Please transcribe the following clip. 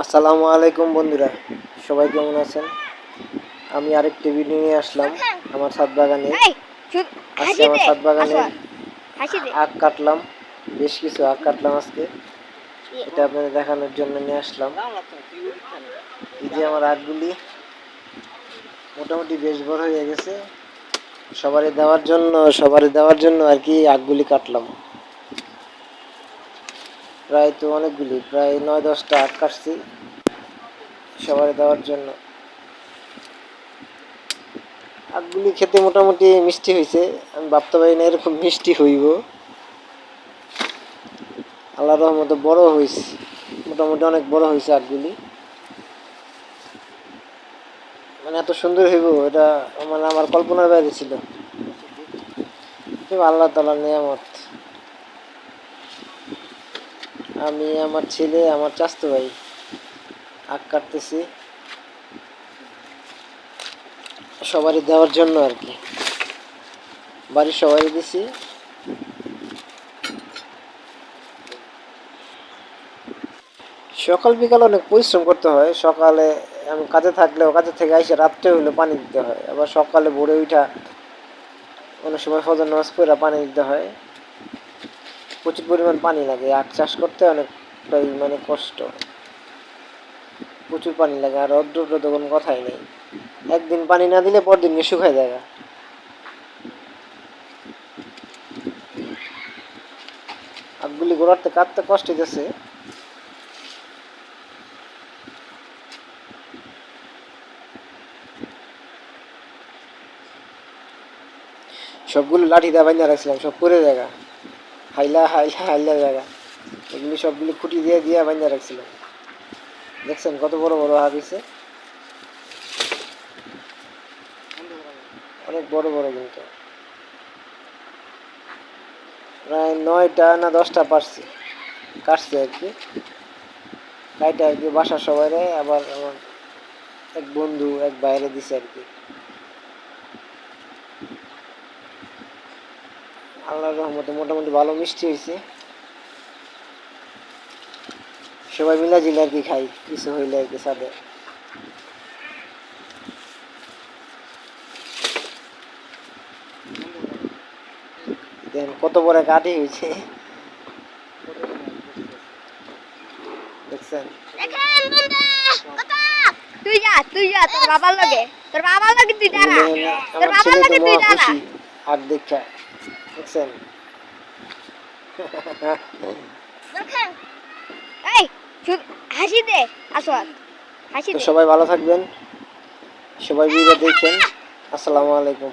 আসসালামু আলাইকুম বন্ধুরা সবাই কেমন আছেন? আমি আরেকটি ভিডিও নিয়ে আসলাম আমার ছাদ বাগানে আজকে আমার ছাদ বাগানে আখ কাটলাম বেশ কিছু আখ কাটলাম আজকে। এটা আপনাদের দেখানোর জন্য নিয়ে আসলাম। এই যে আমার আখগুলি মোটামুটি বেশ বড় হয়ে গেছে। সবারই দেওয়ার জন্য সবারই দেওয়ার জন্য আর কি আখগুলি কাটলাম। প্রায় তো অনেকগুলি, প্রায় নয় দশটা আখ কাটছি সবার দেওয়ার জন্য। আখগুলি খেতে মোটামুটি মিষ্টি হয়েছে। আমি ভাবতে পারি না এরকম মিষ্টি হইব। আল্লাহ রহমতে বড় হয়েছে। মোটামুটি অনেক বড় হয়েছে আখগুলি। মানে এত সুন্দর হইব, এটা মানে আমার কল্পনার বাইরে ছিল। আল্লাহ তালার নিয়ামত। আমি আমার ছেলে, আমার চাস্তো ভাই। আখ কাটতেছি। সবারই দেওয়ার জন্য আর কি। বাড়ির সবাই দিছি। সকাল বিকাল অনেক পরিশ্রম করতে হয়। সকালে আমি কাজে থাকলেও কাজে থেকে এসে রাত্রে হলে পানি দিতে হয়। আবার সকালে ভোরে উঠা অনেক সময় ফজর নামাজ পড়া পানি দিতে হয়। প্রচুর পরিমাণ পানি লাগে আখ চাষ করতে অনেকটাই মানে কষ্ট। প্রচুর পানি লাগে আর রৌদ্র তো কোনো কথাই নেই। একদিন পানি না দিলে পর দিন শুকায় যায় আখগুলি গোড়াতে কাটতে কষ্ট হইতেছে। সবগুলো লাঠি দিয়ে বান্ধা রাখছিলাম, সব পরে জায়গা হাইলা হাইলা হাইলা জায়গা। এগুলি সবগুলি খুঁটি দিয়ে দিয়ে বান্ধা রাখছিলাম। দেখছেন কত বড় বড় হাত হয়েছে অনেক বড় বড় কিন্তু। প্রায় নয়টা না দশটা পারছি। কাটছে আর কি। কাইটা আর কি বাসার সবাই আবার আমার এক বন্ধু, এক বাইরে দিছে আর কি। আল্লাহর রহমতে মোটামুটি ভালো মিষ্টি হয়েছে। সবাই মিলা জিলে আর কি খাই কিছু হইলে আর কি কত বড় কাঠি হয়েছে। দেখছেন? তুই যা তুই যা তোর বাবার লগে তোর বাবার লগে তুই দাঁড়া। তোর বাবার লগে তুই দাঁড়া। আর দেখা। দেখছেন হাসি দে হাসি সবাই ভালো থাকবেন। সবাই ভিডিও দেখেন। আসসালামু আলাইকুম।